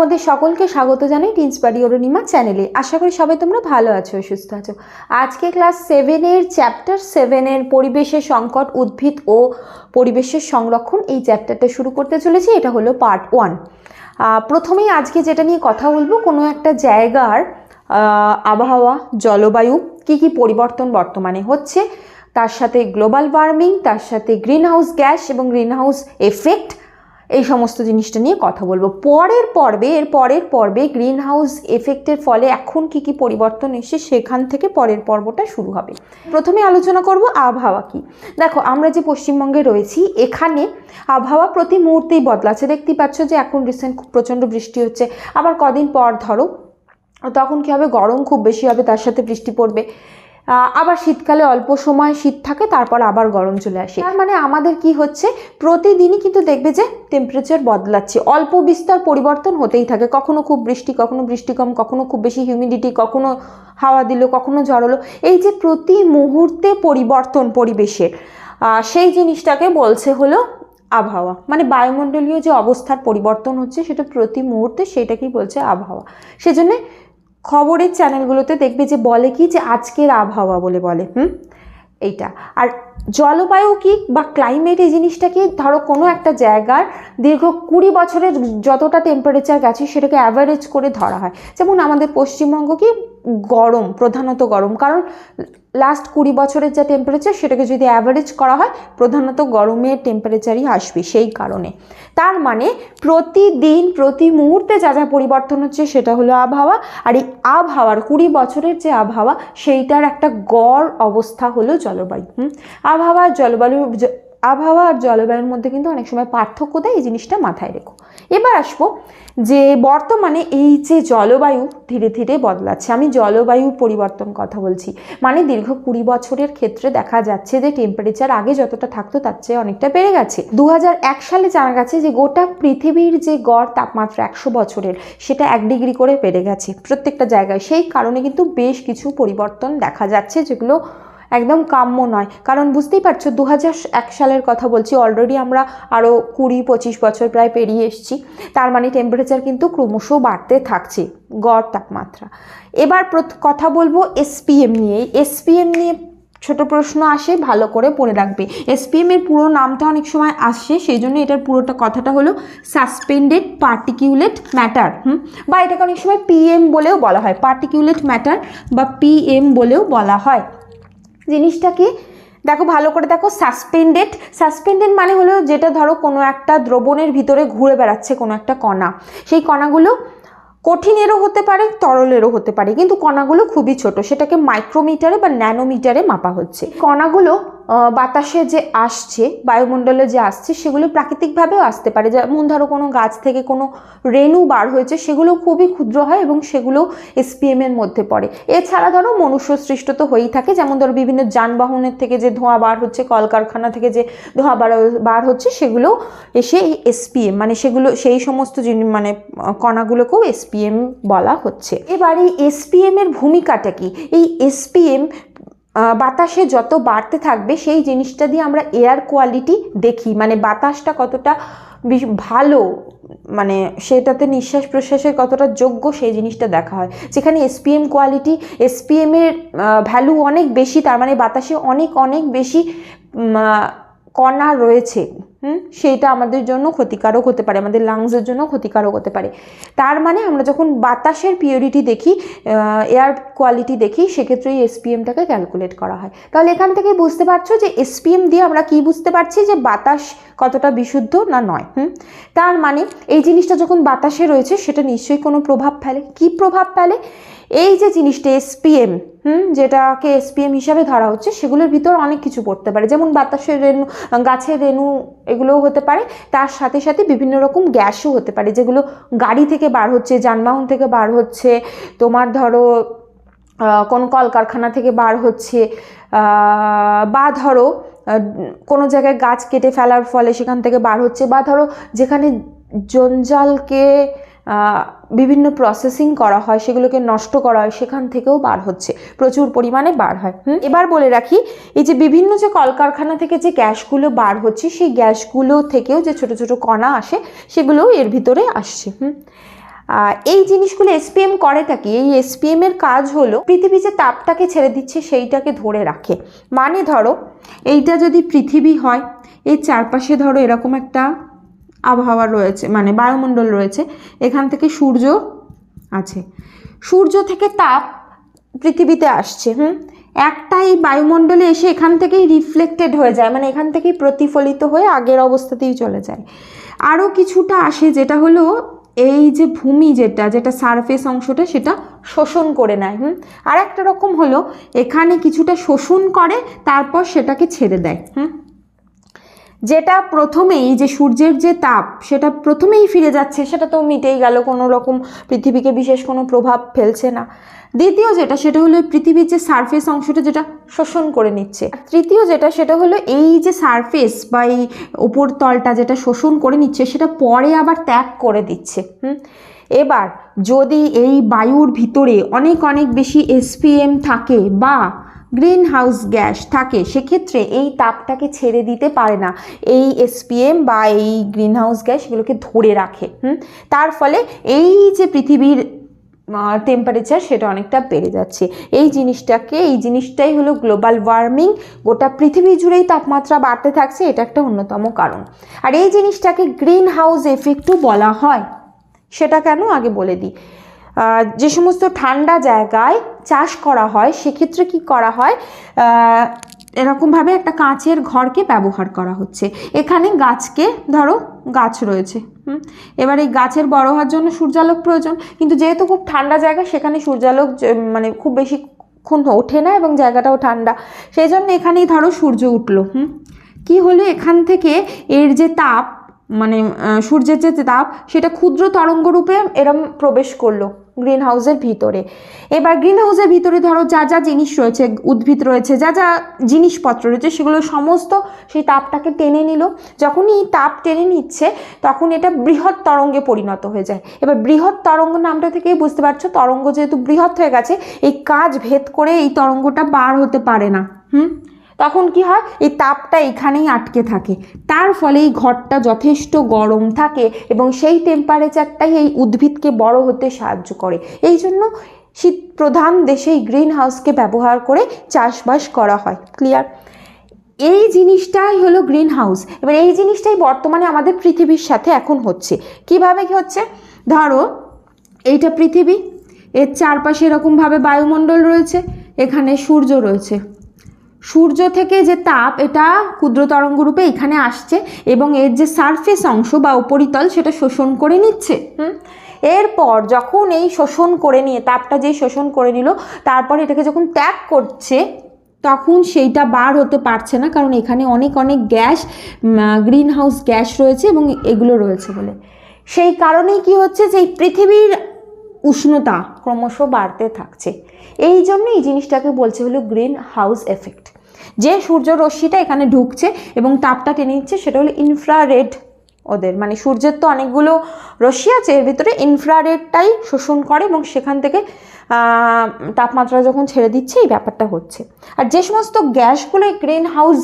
তোমাদের সকলকে স্বাগত জানাই টিন্সবাড়ি অরুণিমা চ্যানেলে। আশা করি সবাই তোমরা ভালো আছো, সুস্থ আছো। আজকে ক্লাস সেভেনের চ্যাপ্টার সেভেনের পরিবেশের সংকট, উদ্ভিদ ও পরিবেশের সংরক্ষণ এই চ্যাপ্টারটা শুরু করতে চলেছি। এটা হলো পার্ট ওয়ান প্রথমেই আজকে যেটা নিয়ে কথা বলব, কোনো একটা জায়গার আবহাওয়া, জলবায়ু, কী কী পরিবর্তন বর্তমানে হচ্ছে, তার সাথে গ্লোবাল ওয়ার্মিং তার সাথে গ্রিন হাউস গ্যাস এবং গ্রিন হাউস এফেক্ট এই সমস্ত জিনিসটা নিয়ে কথা বলব। পরের পর্বে, এর পরের পর্বে গ্রিন হাউস এফেক্টের ফলে এখন কি কি পরিবর্তন এসে সেখান থেকে পরের পর্বটা শুরু হবে। প্রথমে আলোচনা করব আবহাওয়া কি। দেখো, আমরা যে পশ্চিমবঙ্গে রয়েছি, এখানে আবহাওয়া প্রতি মুহূর্তেই বদলাচ্ছে। দেখতেই পাচ্ছ যে এখন রিসেন্ট খুব প্রচণ্ড বৃষ্টি হচ্ছে। আবার কদিন পর ধরো, তখন কী হবে? গরম খুব বেশি হবে, তার সাথে বৃষ্টি পড়বে। আবার শীতকালে অল্প সময় শীত থাকে, তারপর আবার গরম চলে আসে। তার মানে আমাদের কি হচ্ছে, প্রতিদিনই কিন্তু দেখবে যে টেম্পারেচার বদলাচ্ছে। অল্প বিস্তর পরিবর্তন হতেই থাকে। কখনো খুব বৃষ্টি, কখনো বৃষ্টি কম কখনো খুব বেশি হিউমিডিটি কখনো হাওয়া দিল, কখনো ঝড় হলো। এই যে প্রতি মুহূর্তে পরিবর্তন পরিবেশের সেই জিনিসটাকে বলছে হলো আবহাওয়া। মানে বায়ুমণ্ডলীয় যে অবস্থার পরিবর্তন হচ্ছে, সেটা প্রতি মুহূর্তে সেটাকেই বলছে আবহাওয়া। সেজন্য খবরের চ্যানেলগুলোতে দেখবে যে বলে কি যে আজকের আবহাওয়া বলে বলে, হুম? এইটা। আর জলবায়ু কি বা ক্লাইমেট এই জিনিসটা কি ধরো কোনো একটা জায়গার দীর্ঘ কুড়ি বছরের যতটা টেম্পারেচার গেছে সেটাকে অ্যাভারেজ করে ধরা হয়। যেমন আমাদের পশ্চিমবঙ্গ কি গরম, প্রধানত গরম। কারণ লাস্ট কুড়ি বছরের যা টেম্পারেচার সেটাকে যদি অ্যাভারেজ করা হয়, প্রধানত গরমের টেম্পারেচারই আসবে সেই কারণে। তার মানে প্রতিদিন, প্রতি মুহূর্তে যা যা পরিবর্তন হচ্ছে, সেটা হলো আবহাওয়া। আর এই আবহাওয়ার কুড়ি বছরের যে আবহাওয়া, সেইটার একটা গড় অবস্থা হলো জলবায়ু। আবহাওয়া, জলবায়ু আবহাওয়া আর জলবায়ুর মধ্যে কিন্তু অনেক সময় পার্থক্য দেয়, এই জিনিসটা মাথায় রেখো। এবার আসব যে বর্তমানে এই যে জলবায়ু ধীরে ধীরে বদলাচ্ছে, আমি জলবায়ু পরিবর্তন কথা বলছি মানে দীর্ঘ কুড়ি বছরের ক্ষেত্রে দেখা যাচ্ছে যে টেম্পারেচার আগে যতটা থাকতো তার চেয়ে অনেকটা বেড়ে গেছে। দু হাজার এক সালে জানা গেছে যে গোটা পৃথিবীর যে গড় তাপমাত্রা একশো বছরের, সেটা এক ডিগ্রি করে বেড়ে গেছে প্রত্যেকটা জায়গায়। সেই কারণে কিন্তু বেশ কিছু পরিবর্তন দেখা যাচ্ছে যেগুলো একদম কাম্য নয়। কারণ বুঝতেই পারছ দু এক সালের কথা বলছি অলরেডি আমরা আরও কুড়ি, পঁচিশ বছর প্রায় পেরিয়ে এসেছি। তার মানে টেম্পারেচার কিন্তু ক্রমশ বাড়তে থাকছে, গড় তাপমাত্রা। এবার কথা বলব এসপিএম নিয়ে এসপিএম নিয়ে ছোট প্রশ্ন আসে, ভালো করে পড়ে রাখবে। এসপিএম এর পুরো নামটা অনেক সময় আসে, সেই জন্য এটার পুরোটা কথাটা হলো সাসপেন্ডেড পার্টিকিউলেট ম্যাটার হুম? বা এটাকে অনেক সময় পিএম বলেও বলা হয় পার্টিকিউলেট ম্যাটার বা পিএম বলেও বলা হয়। জিনিসটা কি দেখো ভালো করে দেখো সাসপেন্ডেড সাসপেন্ডেড মানে হলো যেটা ধরো কোনো একটা দ্রবণের ভিতরে ঘুরে বেড়াচ্ছে কোনো একটা কণা। সেই কণাগুলো কঠিনেরও হতে পারে, তরলেরও হতে পারে, কিন্তু কণাগুলো খুবই ছোট, সেটাকে মাইক্রোমিটারে বা ন্যানোমিটারে মাপা হচ্ছে। কণাগুলো বাতাসে যে আসছে, বায়ুমণ্ডলে যে আসছে, সেগুলো প্রাকৃতিকভাবেও আসতে পারে। যেমন ধরো কোনো গাছ থেকে কোনো রেণু বার হয়েছে, সেগুলো খুবই ক্ষুদ্র হয় এবং সেগুলো এসপিএম এর মধ্যে পড়ে। এছাড়া ধরো মনুষ্য সৃষ্ট তো হয়েই থাকে, যেমন ধরো বিভিন্ন যানবাহনের থেকে যে ধোঁয়া বার হচ্ছে, কলকারখানা থেকে যে ধোঁয়া বার বার হচ্ছে, সেগুলো এসে এই এসপিএম মানে সেগুলো, সেই সমস্ত জিনিস মানে কণাগুলোকেও এসপিএম বলা হচ্ছে। এবার এই এসপিএম এর ভূমিকাটা কি? এই এসপিএম বাতাসে যত বাড়তে থাকবে, সেই জিনিসটা দিয়ে আমরা এয়ার কোয়ালিটি দেখি। মানে বাতাসটা কতটা বেশ, ভালো মানে সেটাতে নিঃশ্বাস প্রশ্বাসের কতটা যোগ্য, সেই জিনিসটা দেখা হয়। যেখানে এসপিএম কোয়ালিটি এসপিএমের ভ্যালু অনেক বেশি, তার মানে বাতাসে অনেক অনেক বেশি কণা রয়েছে, হুম, সেইটা আমাদের জন্য ক্ষতিকারক হতে পারে, আমাদের লাংসের জন্য ক্ষতিকারক হতে পারে। তার মানে আমরা যখন বাতাসের পিওরিটি দেখি এয়ার কোয়ালিটি দেখি, সেক্ষেত্রে এই এসপিএমটাকে ক্যালকুলেট করা হয়। তাহলে এখান থেকে বুঝতে পারছ যে এসপিএম দিয়ে আমরা কি বুঝতে পারছি যে বাতাস কতটা বিশুদ্ধ না নয়, হুম? তার মানে এই জিনিসটা যখন বাতাসে রয়েছে, সেটা নিশ্চয়ই কোনো প্রভাব ফেলে। কি প্রভাব ফেলে? এই যে জিনিসটা এসপিএম হুম, যেটাকে এসপিএম হিসাবে ধরা হচ্ছে, সেগুলোর ভিতর অনেক কিছু পড়তে পারে। যেমন বাতাসের রেণু, গাছের রেণু এগুলোও হতে পারে। তার সাথে সাথে বিভিন্ন রকম গ্যাসও হতে পারে, যেগুলো গাড়ি থেকে বার হচ্ছে, যানবাহন থেকে বার হচ্ছে। তোমার ধরো কোন কলকারখানা থেকে বার হচ্ছে বা ধরো কোনো জায়গায় গাছ কেটে ফেলার ফলে সেখান থেকে বার হচ্ছে, বা ধরো, যেখানে জঞ্জালকে বিভিন্ন প্রসেসিং করা হয়, সেগুলোকে নষ্ট করা হয়, সেখান থেকেও বার হচ্ছে। প্রচুর পরিমাণে বার হয়। এবার বলে রাখি, এই যে বিভিন্ন যে কলকারখানা থেকে যে গ্যাসগুলো বার হচ্ছে, সেই গ্যাসগুলো থেকেও যে ছোট ছোট কণা আসে, সেগুলোও এর ভিতরে আসছে। হুম? এই জিনিসগুলো এসপিএম করেটা কি? এই এসপিএম এর কাজ হলো, পৃথিবী যে তাপটাকে ছেড়ে দিচ্ছে, সেইটাকে ধরে রাখে। মানে ধরো, এইটা যদি পৃথিবী হয়, এর চারপাশে ধরো এরকম একটা আবহাওয়া রয়েছে মানে বায়ুমণ্ডল রয়েছে, এখান থেকে সূর্য আছে। সূর্য থেকে তাপ পৃথিবীতে আসছে, হুম? একটা এই বায়ুমণ্ডলে এসে এখান থেকেই রিফ্লেক্টেড হয়ে যায় মানে এখান থেকেই প্রতিফলিত হয়ে আগের অবস্থাতেই চলে যায়। আরও কিছুটা আসে যেটা হলো এই যে ভূমি যেটা যেটা সারফেস অংশটা, সেটা শোষণ করে নেয়, হুম? আর একটা রকম হলো এখানে কিছুটা শোষণ করে, তারপর সেটাকে ছেড়ে দেয়, হুম? যেটা প্রথমেই যে সূর্যের যে তাপ, সেটা প্রথমেই ফিরে যাচ্ছে, সেটা তো মিটেই গেল, কোনো রকম পৃথিবীকে বিশেষ কোনো প্রভাব ফেলছে না। দ্বিতীয় যেটা, সেটা হলো পৃথিবীর যে সারফেস অংশটা যেটা শোষণ করে নিচ্ছে। তৃতীয় যেটা, সেটা হলো এই যে সারফেস বা এই ওপর তলটা যেটা শোষণ করে নিচ্ছে, সেটা পরে আবার ত্যাগ করে দিচ্ছে এবার যদি এই বায়ুর ভিতরে অনেক অনেক বেশি এসপিএম থাকে বা গ্রিন হাউস গ্যাস থাকে, সেক্ষেত্রে এই তাপটাকে ছেড়ে দিতে পারে না। এই এসপিএম বা এই গ্রিন হাউস গ্যাস এগুলোকে ধরে রাখে, হুম? তার ফলে এই যে পৃথিবীর টেম্পারেচার সেটা অনেকটা বেড়ে যাচ্ছে। এই জিনিসটাকে, এই জিনিসটাই হলো গ্লোবাল ওয়ার্মিং গোটা পৃথিবী জুড়েই তাপমাত্রা বাড়তে থাকছে, এটা একটা অন্যতম কারণ। আর এই জিনিসটাকে গ্রিন হাউস এফেক্টও বলা হয়। সেটা কেন? আগে বলে দিই। যে সমস্ত ঠান্ডা জায়গায় চাষ করা হয়, সেক্ষেত্রে কি করা হয়? এরকমভাবে একটা কাঁচের ঘরকে ব্যবহার করা হচ্ছে। এখানে গাছকে, ধরো, গাছ রয়েছে এবার এই গাছের বড় হওয়ার জন্য সূর্যালোক প্রয়োজন। কিন্তু যেহেতু খুব ঠান্ডা জায়গা, সেখানে সূর্যালোক মানে খুব বেশিক্ষণ ওঠে না এবং জায়গাটাও ঠান্ডা। সেই জন্য এখানেই ধরো সূর্য উঠল, হুম? কি হলো এখান থেকে? এর যে তাপ মানে সূর্যের যে তাপ, সেটা ক্ষুদ্র তরঙ্গ রূপে এরম প্রবেশ করল। গ্রিন হাউসের ভিতরে। এবার গ্রিন হাউসের ভিতরে ধরো যা যা জিনিস রয়েছে, উদ্ভিদ রয়েছে, যা যা জিনিসপত্র রয়েছে, সেগুলো সমস্ত সেই তাপটাকে টেনে নিল। যখনই তাপ টেনে নিচ্ছে, তখন এটা বৃহৎ তরঙ্গে পরিণত হয়ে যায়। এবার বৃহৎ তরঙ্গ নামটা থেকেই বুঝতে পারছ, তরঙ্গ যেহেতু বৃহৎ হয়ে গেছে, এই কাজ ভেদ করে এই তরঙ্গটা বার হতে পারে না। হুম? তখন কি হয়? এই তাপটা এখানেই আটকে থাকে। তার ফলে এই ঘরটা যথেষ্ট গরম থাকে এবং সেই টেম্পারেচারটাই এই উদ্ভিদকে বড় হতে সাহায্য করে। এই জন্য শীত প্রধান দেশে এই গ্রিন হাউসকে ব্যবহার করে চাষবাস করা হয়। ক্লিয়ার এই জিনিসটাই হলো গ্রিন হাউস এবার এই জিনিসটাই বর্তমানে আমাদের পৃথিবীর সাথে এখন হচ্ছে। কীভাবে কি হচ্ছে? ধরো, এইটা পৃথিবী, এর চারপাশে এরকমভাবে বায়ুমণ্ডল রয়েছে, এখানে সূর্য রয়েছে। সূর্য থেকে যে তাপ, এটা ক্ষুদ্র তরঙ্গ রূপে এখানে আসছে এবং এর যে সারফেস অংশ বা উপরিতল সেটা শোষণ করে নিচ্ছে। হুম? এরপর যখন এই শোষণ করে নিয়ে, তাপটা যেই শোষণ করে নিল, তারপর এটাকে যখন ত্যাগ করছে, তখন সেইটা বার হতে পারছে না, কারণ এখানে অনেক অনেক গ্যাস গ্রিন হাউস গ্যাস রয়েছে এবং এগুলো রয়েছে বলে। সেই কারণেই কি হচ্ছে যে এই পৃথিবীর উষ্ণতা ক্রমশ বাড়তে থাকছে। এই জন্য এই জিনিসটাকে বলছে হলো গ্রিন হাউস এফেক্ট। যে সূর্য রশ্মিটা এখানে ঢুকছে এবং তাপটা টেনে নিচ্ছে সেটা হলো ইনফ্রারেড ওদের। মানে সূর্যের তো অনেকগুলো রশ্মি আছে, এর ভিতরে ইনফ্রারেডটাই শোষণ করে এবং সেখান থেকে তাপমাত্রা যখন ছেড়ে দিচ্ছে, এই ব্যাপারটা হচ্ছে। আর যে সমস্ত গ্যাসগুলো গ্রিন হাউস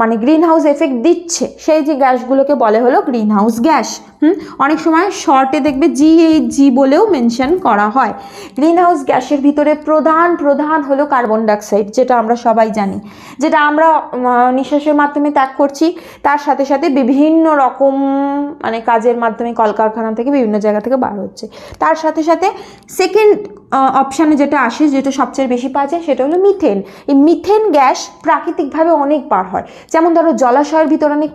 মানে গ্রিন হাউস এফেক্ট দিচ্ছে। সেই যে গ্যাসগুলোকে বলে হলো গ্রিন হাউস গ্যাস। হুম? অনেক সময় শর্টে দেখবে জি এই জি বলেও মেনশন করা হয়। গ্রিন হাউস গ্যাসের ভিতরে প্রধান প্রধান হলো কার্বন ডাইঅক্সাইড যেটা আমরা সবাই জানি। যেটা আমরা নিঃশ্বাসের মাধ্যমে ত্যাগ করছি। তার সাথে সাথে বিভিন্ন রকম মানে কাজের মাধ্যমে কলকারখানা থেকে বিভিন্ন জায়গা থেকে বার হচ্ছে। তার সাথে সাথে সেকেন্ড অপশানে যেটা আসে, যেটা সবচেয়ে বেশি পাওয়া যায়, সেটা হলো মিথেন এই মিথেন গ্যাস প্রাকৃতিকভাবে অনেক বার হয়। যেমন ধরো জলাশয়ের ভিতর অনেক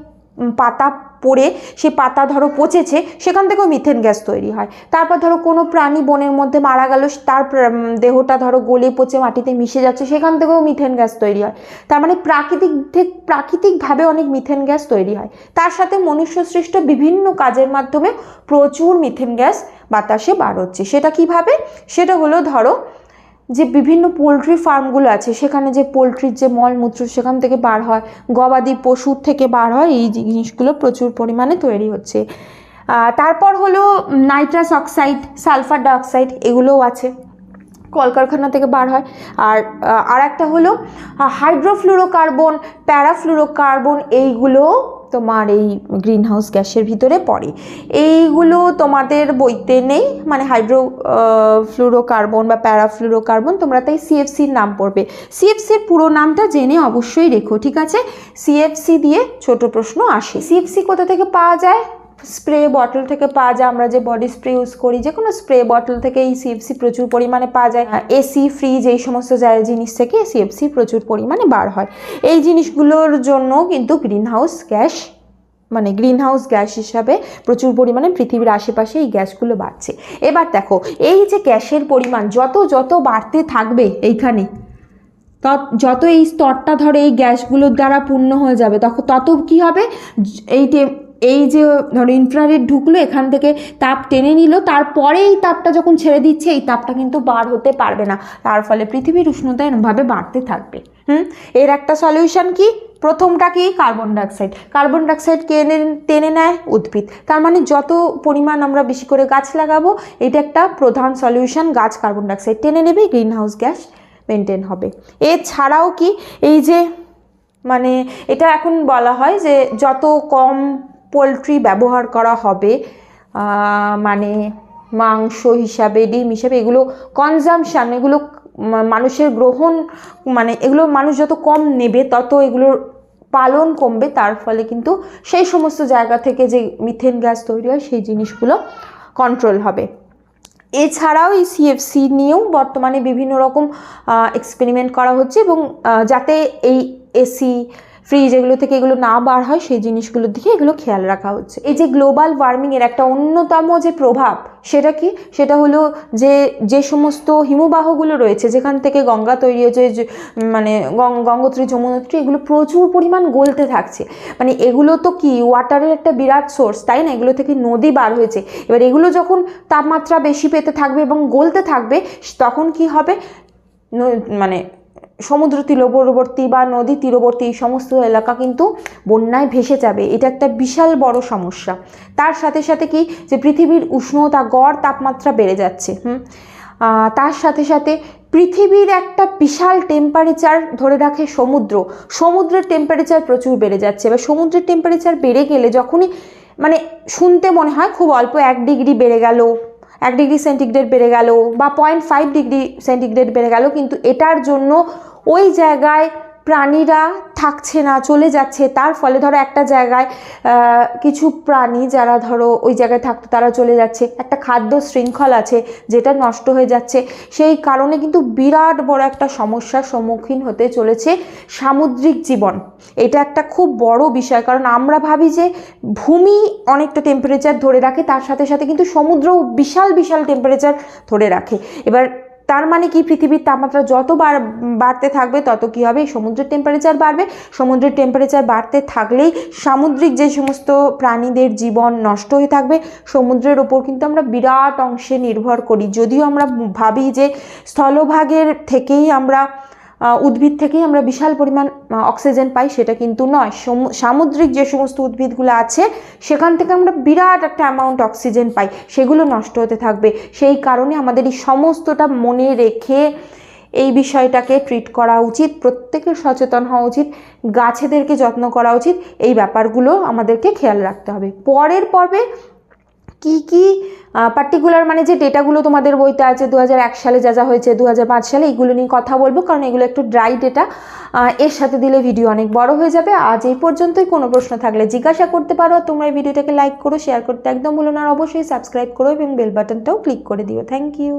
পাতা পড়ে, সে পাতা ধরো পচেছে, সেখান থেকেও মিথেন গ্যাস তৈরি হয়। তারপর ধরো কোনো প্রাণী বনের মধ্যে মারা গেল, তার দেহটা ধরো গলে পচে মাটিতে মিশে যাচ্ছে, সেখান থেকেও মিথেন গ্যাস তৈরি হয়। তার মানে প্রাকৃতিক প্রাকৃতিকভাবে অনেক মিথেন গ্যাস তৈরি হয়। তার সাথে মনুষ্য সৃষ্ট বিভিন্ন কাজের মাধ্যমে প্রচুর মিথেন গ্যাস বাতাসে বার হচ্ছে সেটা কীভাবে? সেটা হলো ধরো যে বিভিন্ন পোলট্রি ফার্মগুলো আছে, সেখানে যে পোলট্রির যে মলমূত্র সেখান থেকে বার হয়, গবাদি পশুর থেকে বার হয়, এই জিনিসগুলো প্রচুর পরিমাণে তৈরি হচ্ছে। তারপর হলো নাইট্রাস অক্সাইড, সালফার ডাইঅক্সাইড এগুলোও আছে, কলকারখানা থেকে বার হয়। আর আর একটা হলো হাইড্রোফ্লুরোকার্বন, প্যারাফ্লুরোকার্বন এইগুলো তোমার এই গ্রিন হাউস গ্যাসের ভিতরে পড়ে। এইগুলো তোমাদের বইতে নেই মানে হাইড্রো ফ্লুরোকার্বন বা প্যারাফ্লুরোকার্বন তোমরা তাই সিএফসির নাম পড়বে। সিএফসির পুরো নামটা জেনে অবশ্যই রেখো, ঠিক আছে? সিএফসি দিয়ে ছোট প্রশ্ন আসে। সিএফসি কোথা থেকে পাওয়া যায়? স্প্রে বটল থেকে পাওয়া যায় আমরা যে বডি স্প্রে ইউজ করি যে কোনো স্প্রে বটল থেকে এই সিএফসি প্রচুর পরিমাণে পাওয়া যায়। এসি ফ্রিজ এই সমস্ত জিনিস থেকে সিএফসি প্রচুর পরিমাণে বার হয়। এই জিনিসগুলোর জন্য কিন্তু গ্রিন হাউস গ্যাস মানে গ্রিন হাউস গ্যাস হিসাবে প্রচুর পরিমাণে পৃথিবীর আশেপাশে এই গ্যাসগুলো বাড়ছে। এবার দেখো, এই যে গ্যাসের পরিমাণ, যত যত বাড়তে থাকবে এইখানে, তত- যত এই স্তরটা ধরে এই গ্যাসগুলোর দ্বারা পূর্ণ হয়ে যাবে তখন তত কি হবে? এই এই যে, ধরো ইনফ্রারেড ঢুকলো, এখান থেকে তাপ টেনে নিল তারপরে এই তাপটা যখন ছেড়ে দিচ্ছে, এই তাপটা কিন্তু বার হতে পারবে না। তার ফলে পৃথিবীর উষ্ণতা এরমভাবে বাড়তে থাকবে। হুম? এর একটা সলিউশন কি? প্রথমটা কি? কার্বন ডাইঅক্সাইড কার্বন ডাইঅক্সাইড টেনে টেনে নেয় উদ্ভিদ। তার মানে যত পরিমাণ আমরা বেশি করে গাছ লাগাবো, এটা একটা প্রধান সলিউশন গাছ কার্বন ডাইঅক্সাইড টেনে নেবে গ্রিন হাউস গ্যাস মেনটেন হবে। এছাড়াও কি? এই যে মানে এটা এখন বলা হয় যে, যত কম পোলট্রি ব্যবহার করা হবে মানে মাংস হিসাবে, ডিম হিসাবে, এগুলো কনজামশান এগুলো মানুষের গ্রহণ মানে এগুলো মানুষ যত কম নেবে, তত এগুলোর পালন কমবে। তার ফলে কিন্তু সেই সমস্ত জায়গা থেকে যে মিথেন গ্যাস তৈরি হয়, সেই জিনিসগুলো কন্ট্রোল হবে। এছাড়াও এই সিএফসি নিয়েও বর্তমানে বিভিন্ন রকম এক্সপেরিমেন্ট করা হচ্ছে এবং যাতে এই এসি ফ্রিজ এগুলো থেকে এগুলো না বার হয়, সেই জিনিসগুলোর দিকে এগুলো খেয়াল রাখা হচ্ছে। এই যে গ্লোবাল ওয়ার্মিংয়ের একটা অন্যতম যে প্রভাব, সেটা কি? সেটা হলো যে যে সমস্ত হিমবাহগুলো রয়েছে, যেখান থেকে গঙ্গা তৈরি হয়েছে মানে গঙ্গোত্রী, যমুনোত্রী, এগুলো প্রচুর পরিমাণ গলতে থাকছে। মানে এগুলো তো কি ওয়াটারের একটা বিরাট সোর্স তাই না? এগুলো থেকে নদী বার হয়েছে। এবার এগুলো যখন তাপমাত্রা বেশি পেতে থাকবে এবং গলতে থাকবে, তখন কি হবে? মানে সমুদ্র তীরবর্তী বা নদী তীরবর্তী এই সমস্ত এলাকা কিন্তু বন্যায় ভেসে যাবে। এটা একটা বিশাল বড় সমস্যা। তার সাথে সাথে কি? যে পৃথিবীর উষ্ণতা, গড় তাপমাত্রা বেড়ে যাচ্ছে। হুম? তার সাথে সাথে পৃথিবীর একটা বিশাল টেম্পারেচার ধরে রাখে সমুদ্র। সমুদ্রের টেম্পারেচার প্রচুর বেড়ে যাচ্ছে। এবার সমুদ্রের টেম্পারেচার বেড়ে গেলে যখনই মানে শুনতে মনে হয় খুব অল্প এক ডিগ্রি বেড়ে গেল। এক ডিগ্রি সেন্টিগ্রেড বেড়ে গেল বা পয়েন্ট ফাইভ ডিগ্রি সেন্টিগ্রেড বেড়ে গেল, কিন্তু এটার জন্য ওই জায়গায় প্রাণীরা থাকছে না, চলে যাচ্ছে। তার ফলে ধরো একটা জায়গায় কিছু প্রাণী যারা ধরো ওই জায়গায় থাকতো তারা চলে যাচ্ছে। একটা খাদ্য শৃঙ্খল আছে যেটা নষ্ট হয়ে যাচ্ছে। সেই কারণে কিন্তু বিরাট বড় একটা সমস্যার সম্মুখীন হতে চলেছে সামুদ্রিক জীবন। এটা একটা খুব বড় বিষয়, কারণ আমরা ভাবি যে ভূমি অনেকটা টেম্পারেচার ধরে রাখে, তার সাথে সাথে কিন্তু সমুদ্র বিশাল বিশাল টেম্পারেচার ধরে রাখে। এবার তার মানে কি? পৃথিবীর তাপমাত্রা যত বাড়তে থাকবে, তত কি হবে? সমুদ্রের টেম্পারেচার বাড়বে। সমুদ্রের টেম্পারেচার বাড়তে থাকলেই সামুদ্রিক যে সমস্ত প্রাণীদের জীবন নষ্ট হয়ে থাকবে, সমুদ্রের ওপর কিন্তু আমরা বিরাট অংশে নির্ভর করি। যদিও আমরা ভাবি যে স্থলভাগের থেকেই আমরা উদ্ভিদ থেকেই আমরা বিশাল পরিমাণ অক্সিজেন পাই, সেটা কিন্তু নয়। সমু- সামুদ্রিক যে সমস্ত উদ্ভিদগুলো আছে, সেখান থেকে আমরা বিরাট একটা অ্যামাউন্ট অক্সিজেন পাই। সেগুলো নষ্ট হতে থাকবে। সেই কারণে আমাদের এই সমস্তটা মনে রেখে এই বিষয়টাকে ট্রিট করা উচিত প্রত্যেকের সচেতন হওয়া উচিত, গাছেদেরকে যত্ন করা উচিত। এই ব্যাপারগুলো আমাদেরকে খেয়াল রাখতে হবে। পরের পর্বে কি কি পার্টিকুলার মানে যে ডেটাগুলো তোমাদের বইতে আছে দু সালে যা যা হয়েছে দু হাজার পাঁচ সালে এইগুলো নিয়ে কথা বলব, কারণ এগুলো একটু ড্রাই ডেটা এর সাথে দিলে ভিডিও অনেক বড় হয়ে যাবে। আজ এই পর্যন্তই, কোনো প্রশ্ন থাকলে জিজ্ঞাসা করতে পারো তোমরা এই ভিডিওটাকে লাইক করো শেয়ার করতে একদম ভুলো না অবশ্যই সাবস্ক্রাইব করো এবং বেল বাটনটাও ক্লিক করে দিও। Thank you